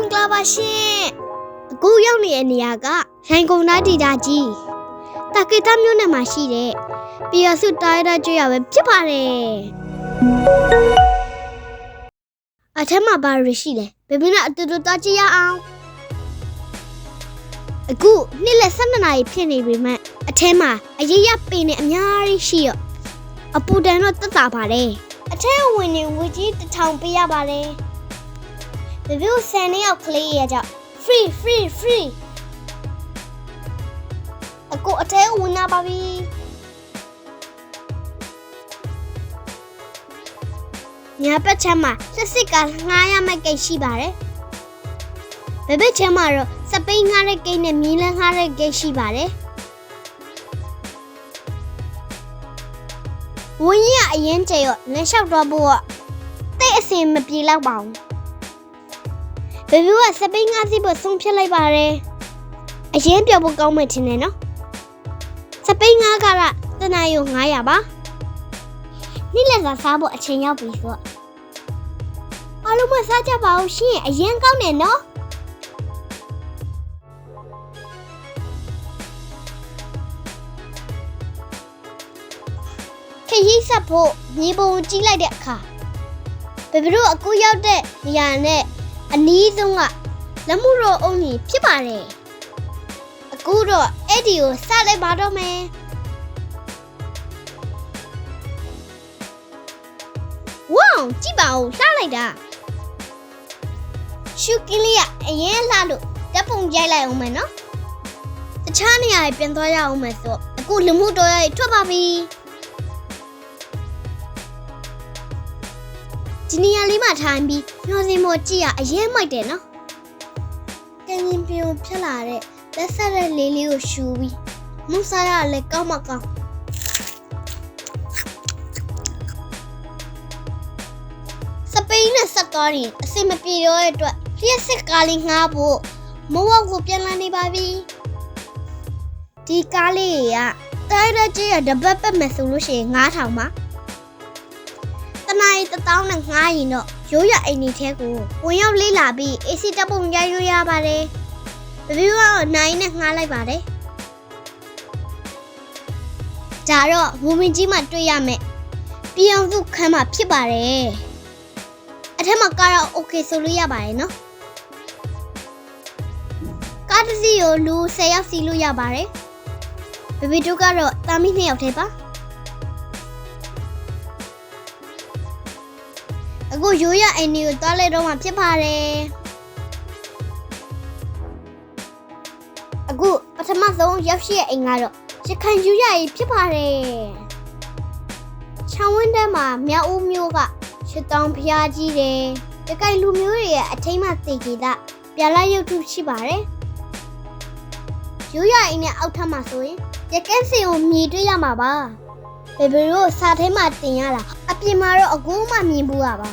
မင်္ဂလာပါရှင်အခုရောက်နေတဲ့နေရာကရိုင်ကုန်သားဒေတာကြီးတာကေတာမြို့နယ်မှာရှိတဲ့ပြည်ရစုတာရတာကျွရပဲဖြစ်ပါတယ်အထက်မှာဘာတွေရှိလဲဘယ်ဘင်းနဲ့အတူတူသွားကြည့်ရအောင်အခုနေ့လယ်12နာရီဖြစ်နေပြီမဲ့အထက်မှာအရေးရပင်နဲ့အများကြီးရှိရောအပူတန်တော့တက်တာပါတယ်အထက်ဝင်နေဝကြီးတစ်ထောင်ပေးရပါတယ် ဘဘိုဆန်နေရောက်ကလေးရကြ free free free အကိုအထဲဝင်လာပါပြီညာဘက်ချမ်းမှာစစ်စစ်ကငှားရမယ့်ကိတ်ရှိပါတယ်ဘဘက်ချမ်းမှာတော့စပိန်ငှားတဲ့ကိတ်နဲ့မြင်းလန်းငှားတဲ့ကိတ်ရှိပါတယ်ဝင်းရအရင်ကျရောလမ်းလျှောက်တော့ဖို့ကတိတ်အစင်မပြေတော့ပါဘူး ဘယ်ဘကစပိန်ငါးစီးဖို့ဆုံးဖြတ်လိုက်ပါတယ်အရင်ပြောဖို့ကောင်းမှထင်တယ်နော်စပိန်ငါးကတော့တနအယုံ900ပါနေ့လက်စာစားဖို့အချိန်ရောက်ပြီဆိုတော့အားလုံးမစားကြပါဘူးရှင်အရင်ကောင်းတယ်နော်ခရီးဆက်ဖို့မြေပုံကြီးလိုက်တဲ့အခါဘယ်ဘလို့အခုရောက်တဲ့နေရာနဲ့ အနီးဆုံးကလက်မှုတော်အုံကြီးဖြစ်ပါတယ်အခုတော့အဲ့ဒီကိုစလိုက်ပါတော့မယ်ဝေါကြည့်ပါဦးလှလိုက်တာရှုကင်းလေးကအရင်လှလို့တပ်ပုံရိုက်လိုက်အောင်မယ်နော်တခြားနေရာတွေပြန်သွားရအောင်မယ်ဆိုအခုလူမှုတော်ရိုက်ထွက်ပါပြီ ဒီနေရာလေးမှာထိုင်ပြီးညှောစင်မော်ကြည့်ရအရင်မိုက်တယ်နော်ကင်ရင်ပြုံဖြတ်လာတဲ့လက်ဆက်တဲ့လေးလေးကိုရှူပြီးမုတ်စားရလည်းကောင်းမကောင်းစပိန်နဲ့ဆက်ကားရင်အစင်မပြေတော့တဲ့အတွက်လျှက်စစ်ကားလေးငှားဖို့မဝက်ကိုပြန်လာနေပါပြီဒီကားလေးကတိုင်းတဲ့ကြီးရတပတ်ပတ်မယ်ဆိုလို့ရှိရင်9000ပါတ နိုင်းတစ်တောင်းနဲ့ငှားရင်တော့ရိုးရအိမ်ကြီးထဲကိုဝင်ရောက်လေးလာပြီး AC တပ်ပုံရိုက်လို့ရပါတယ်။ဘဘီကတော့နိုင်နဲ့ငှားလိုက်ပါတယ်။ဒါတော့မူမင်ကြီးမှတွေ့ရမယ်။ပြည်အောင်စုခန်းမှာဖြစ်ပါတယ်။အထက်မှာကတော့ okay ဆိုလို့ရပါတယ်နော်။ကားတစ်စီးကိုလူ10ယောက်စီးလို့ရပါတယ်။ဘဘီတို့ကတော့တာမီ2ယောက်ထဲပါ။ အခုရိုးရအိမ်ကြီးကိုသွားလိုက်တော့မှဖြစ်ပါတယ်အခုပထမဆုံးရောက်ရှိတဲ့အိမ်ကတော့ရခိုင်ယူရကြီးဖြစ်ပါတယ်ချောင်းဝင်းတဲမှာမြောက်ဦးမျိုးကရှစ်တောင်ဖျားကြီးတယ်ရခိုင်လူမျိုးတွေရဲ့အထိမ့်မှသေကြီးတာပြလာရုပ်ထုရှိပါတယ်ယူရအိမ်နဲ့အောက်ထပ်မှာဆိုရင်ရကန်းစင်ကိုမြည်တွေ့ရမှာပါဘေဘီတို့စာထဲမှာတင်ရတာအပြင်မှာတော့အကူမှမြင်ဘူးရပါ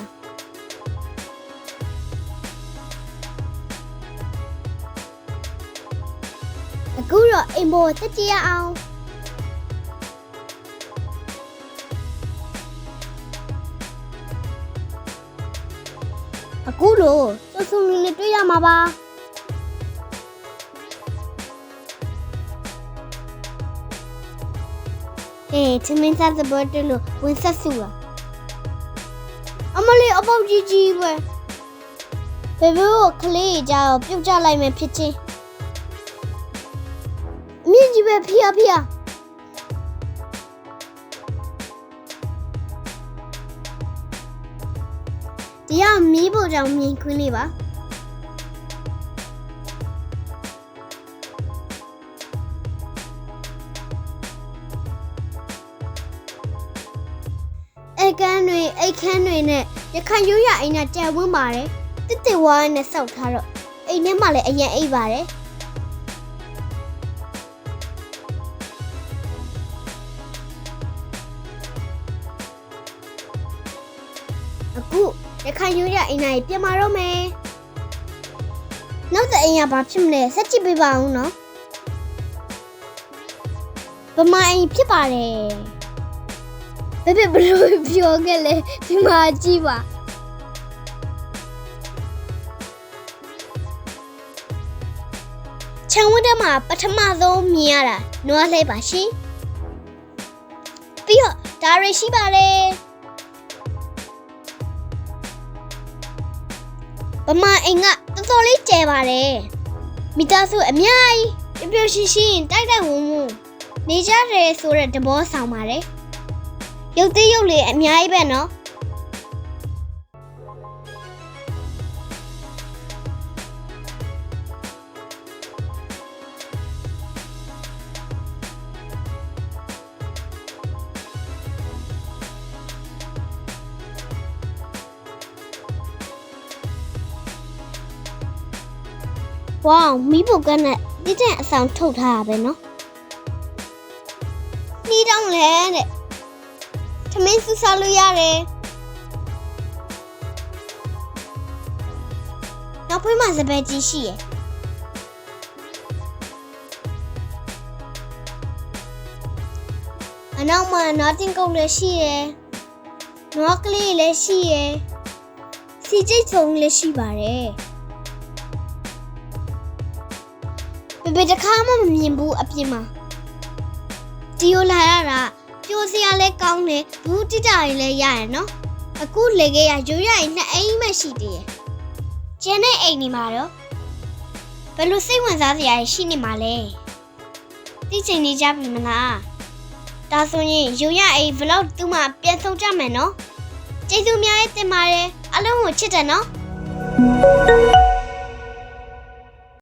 အခုတော့အိမ်ပေါ်တက်ကြည့်ရအောင်အခုလို့စွတ်စွန်လေးလေးတွေ့ရမှာပါအေးချမင်းသားသဘောတလို့ဝင်ဆက်စုလာအမလေးအပေါက်ကြီးကြီးပဲဘေဘီကိုကလေးကြောက်ပြုတ်ကြလိုက်မယ်ဖြစ်ချင်း မြင့်ကြီးပဲဖျားဖျားဒီကမီးဖို့ကြောင့်မြင်ခွင်းလေးပါအိတ်ကန်းတွေအိတ်ခမ်းတွေနဲ့ရခိုင်ရိုးရအိမ်နဲ့ကြံဝန်းပါတယ်တစ်တစ်ဝါးနဲ့စောက်ထားတော့အိမ်ထဲမှာလည်းအရင်အိပ်ပါတယ် အခုရခိုင်ရိုးရအိမ်နိုင်ပြန်มาတော့မယ်နောက်တဲ့အိမ်ကဘာဖြစ်မလဲဆက်ကြည့်ပေးပါဦးနော်ဗမာအိမ်ဖြစ်ပါတယ်ဘယ်ဘယ်ဘလို့ပြောခဲ့လဲဒီမှာကြည့်ပါခြံဝတ်ထဲမှာပထမဆုံးမြင်ရတာနွားလဲပါရှင်ပြီးတော့ဒါရီရှိပါတယ် ဗမာအိမ်ကတော်တော်လေးကျဲပါတယ်မိသားစုအများကြီးပျော်ပျော်ရွှင်ရွှင်တိုက်တိုက်ဝုန်းဝုန်းနေကြတယ်ဆိုတဲ့သဘောဆောင်ပါတယ်ရုပ်သေးရုပ်လေးအများကြီးပဲနော် ဝေါမိဖို့ကနဲ့တိတဲ့အဆောင်ထုတ်ထားရပဲနော်နှီးတောင်းလဲတဲ့သမင်းစူစားလို့ရတယ်နောက်ဖွေးမှာစပယ်ကြီးရှိရယ်အနောက်မှာနွားတင်ကုတ်လည်းရှိရယ်နွားကလေးလည်းရှိရယ်စီကျိတ်ဆုံးလည်းရှိပါတယ် ဘယ်ဘယ်တစ်ခါမှမမြင်ဘူးအပြင်မှာဒီလိုလာရတာပြိုစရာလဲကောင်းတယ်ဘူးတိတာတွေလည်းရရနော်အခုလေကေရရိုးရရင်နှစ်အိမ်မှရှိသေးတယ်ကျန်တဲ့အိမ်နေမှာတော့ဘယ်လိုစိတ်ဝင်စားစရာရှိနေမှာလဲသိချင်နေကြပြီမလားဒါဆိုရင်ရိုးရအိမ် vlog တူမှပြန်ဆုံးကြမယ်နော်ကျေးဇူးများရဲ့တင်ပါတယ်အလုံးကိုချစ်တယ်နော်